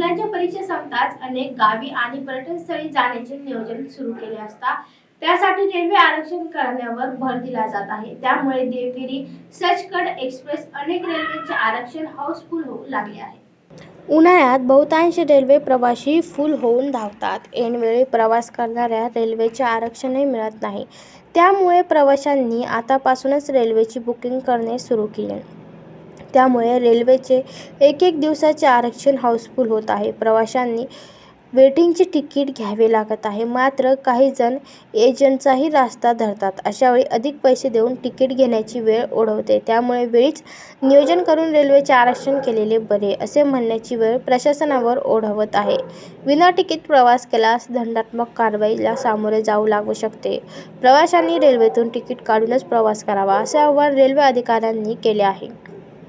मुलांच्या परीक्षा संपताच अनेक गावी आणि पर्यटन स्थळी जाण्याचे नियोजन सुरू केले असता त्यासाठी रेल्वे आरक्षण करण्यावर भर दिला जात आहे. त्यामुळे देवगिरी सचखंड एक्सप्रेस अनेक रेल्वेचे आरक्षण हाऊसफुल होऊ लागले आहे. उन्हाळ्यात बहुतांश रेल्वे प्रवासी फुल होऊन धावतात. ऐनवेळी प्रवास करणाऱ्या रेल्वेचे आरक्षणही मिळत नाही. त्यामुळे प्रवाशांनी आतापासूनच रेल्वेची बुकिंग करणे सुरू केले. त्यामुळे रेल्वेचे एक एक दिवसाचे आरक्षण हाऊसफुल होत आहे. प्रवाशांनी वेटिंगचे तिकीट घ्यावे लागत आहे. मात्र काही जण एजंटचाही रास्ता धरतात. अशावेळी अधिक पैसे देऊन तिकीट घेण्याची वेळ ओढवते. त्यामुळे वेळीच नियोजन करून रेल्वेचे आरक्षण केलेले बरे असे म्हणण्याची वेळ प्रशासनावर ओढवत आहे. विना तिकीट प्रवास केल्यास दंडात्मक कारवाईला सामोरे जाऊ लागू शकते. प्रवाशांनी रेल्वेतून तिकीट काढूनच प्रवास करावा असे आवाहन रेल्वे अधिकाऱ्यांनी केले आहे.